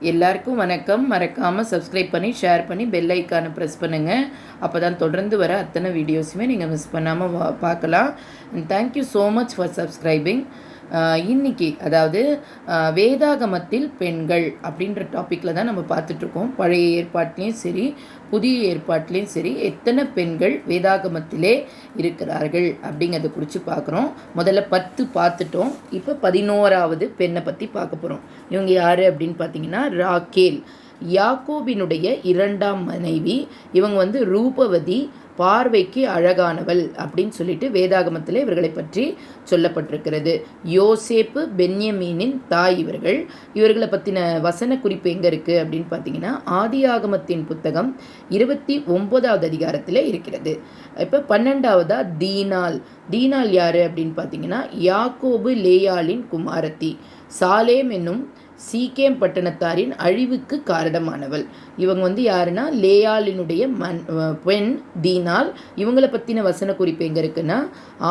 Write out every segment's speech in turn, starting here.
எல்லாருக்கும் வணக்கம். மறக்காமல் சப்ஸ்கிரைப் பண்ணி ஷேர் பண்ணி பெல் ஐக்கானை ப்ரெஸ் பண்ணுங்கள் அப்போ தான் தொடர்ந்து வர அத்தனை வீடியோஸுமே நீங்கள் மிஸ் பண்ணாமல் வா பார்க்கலாம். Thank you so much for subscribing இன்னைக்கு அதாவது வேதாகமத்தில் பெண்கள் அப்படின்ற டாப்பிக்கில் தான் நம்ம பார்த்துட்ருக்கோம். பழைய ஏற்பாட்லேயும் சரி புதிய ஏற்பாட்லேயும் சரி எத்தனை பெண்கள் வேதாகமத்திலே இருக்கிறார்கள் அப்படிங்கிறத குறித்து பார்க்குறோம். முதல்ல பத்து பார்த்துட்டோம். இப்போ பதினோராவது பெண்ணை பற்றி பார்க்க போகிறோம் இவங்க யார் அப்படின்னு பார்த்தீங்கன்னா ராக்கேல் யாக்கோபினுடைய இரண்டாம் மனைவி. இவங்க வந்து ரூபவதி பார்வைக்கு அழகானவள் அப்படின்னு சொல்லிட்டு வேதாகமத்தில் இவர்களை பற்றி சொல்லப்பட்டிருக்கிறது. யோசேப்பு பென்யமீனின் தாய் இவர்கள். இவர்களை பற்றின வசன குறிப்பு எங்கே இருக்குது அப்படின்னு பார்த்தீங்கன்னா ஆதியாகமத்தின் புத்தகம் இருபத்தி ஒன்பதாவது அதிகாரத்தில் இருக்கிறது. இப்போ பன்னெண்டாவதா? தீனால் தீனால் யார் அப்படின்னு பார்த்தீங்கன்னா யாக்கோபு லேயாலின் குமாரத்தி. சாலேம் என்னும் சீக்கேம் பட்டணத்தாரின் அழிவுக்கு காரணமானவள். இவங்க வந்து யாருன்னா லேயாளினுடைய மண் பெண் தீனால். இவங்களை பற்றின வசன குறிப்பு எங்கே இருக்குன்னா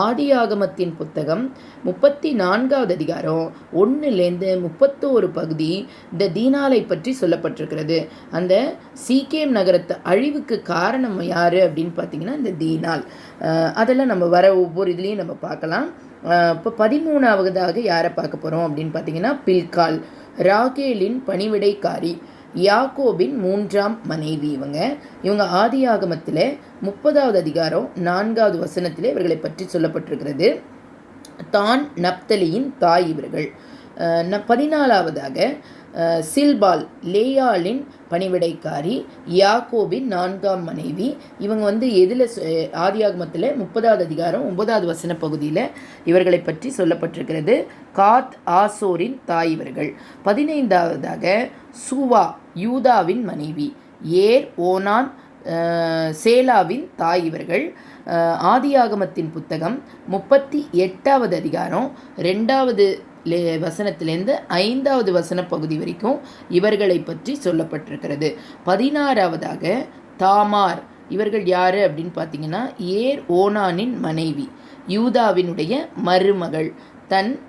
ஆதி ஆகமத்தின் புத்தகம் முப்பத்தி நான்காவது அதிகாரம் ஒன்றுலேருந்து முப்பத்தோரு பகுதி இந்த தீனாலை பற்றி சொல்லப்பட்டிருக்கிறது. அந்த சீக்கேம் நகரத்து அழிவுக்கு காரணம் யார் அப்படின்னு பார்த்தீங்கன்னா இந்த தீனால். அதெல்லாம் நம்ம வர ஒவ்வொரு இதுலேயும் நம்ம பார்க்கலாம். இப்போ பதிமூணாவதாக யாரை பார்க்க போகிறோம் அப்படின்னு பார்த்தீங்கன்னா பில்கால் ராகேலின் பணிவிடைக்காரி யாக்கோபின் மூன்றாம் மனைவி இவங்க. இவங்க ஆதி ஆகமத்தில் முப்பதாவது அதிகாரம் நான்காவது வசனத்திலே இவர்களை பற்றி சொல்லப்பட்டிருக்கிறது. தான் நப்தலியின் தாய் இவர்கள். பதினாலாவதாக சில்பால் லேயாளின் பணிவிடைக்காரி யாக்கோபின் நான்காம் மனைவி. இவங்க வந்து எதில் ஆதியாகமத்தில் முப்பதாவது அதிகாரம் ஒன்பதாவது வசன பகுதியில் இவர்களை பற்றி சொல்லப்பட்டிருக்கிறது. காத் ஆசோரின் தாய் இவர்கள். பதினைந்தாவதாக சூவா யூதாவின் மனைவி. ஏர் ஓனான் சேலாவின் தாய் இவர்கள். ஆதியாகமத்தின் புத்தகம் முப்பத்தி எட்டாவது அதிகாரம் ரெண்டாவது வசனத்திலேருந்து ஐந்தாவது வசன பகுதி வரைக்கும் இவர்களை பற்றி சொல்லப்பட்டிருக்கிறது. பதினாறாவதாக தாமார் இவர்கள் யார் அப்படின்னு பார்த்தீங்கன்னா ஏர் ஓனானின் மனைவி யூதாவினுடைய மருமகள். தன்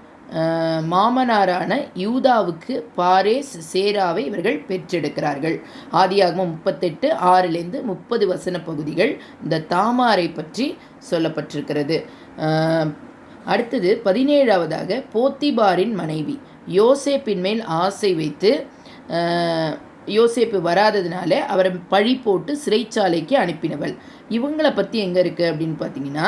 மாமனாரான யூதாவுக்கு பாரேஸ் சேராவை இவர்கள் பெற்றெடுக்கிறார்கள். ஆதியாகமும் முப்பத்தெட்டு ஆறிலிருந்து முப்பது வசன பகுதிகள் இந்த தாமாரை பற்றி சொல்லப்பட்டிருக்கிறது. அடுத்தது பதினேழாவதாக போத்திபாரின் மனைவி. யோசேப்பின் மேல் ஆசை வைத்து யோசேப்பு வராததுனால அவரை பழி போட்டு சிறைச்சாலைக்கு அனுப்பினவள். இவங்களை பற்றி எங்கே இருக்குது அப்படின்னு பார்த்தீங்கன்னா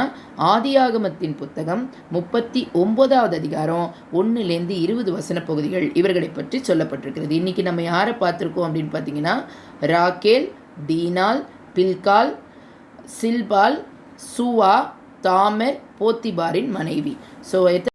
ஆதியாகமத்தின் புத்தகம் முப்பத்தி ஒன்பதாவது அதிகாரம் ஒன்றுலேருந்து இருபது வசன பகுதிகள் இவர்களை பற்றி சொல்லப்பட்டிருக்கிறது. இன்றைக்கி நம்ம யாரை பார்த்துருக்கோம் அப்படின்னு பார்த்தீங்கன்னா ராக்கேல் தீனால் பில்கால் சில்பால் சுவா தாமர் போத்திபாரின் மனைவி. ஸோ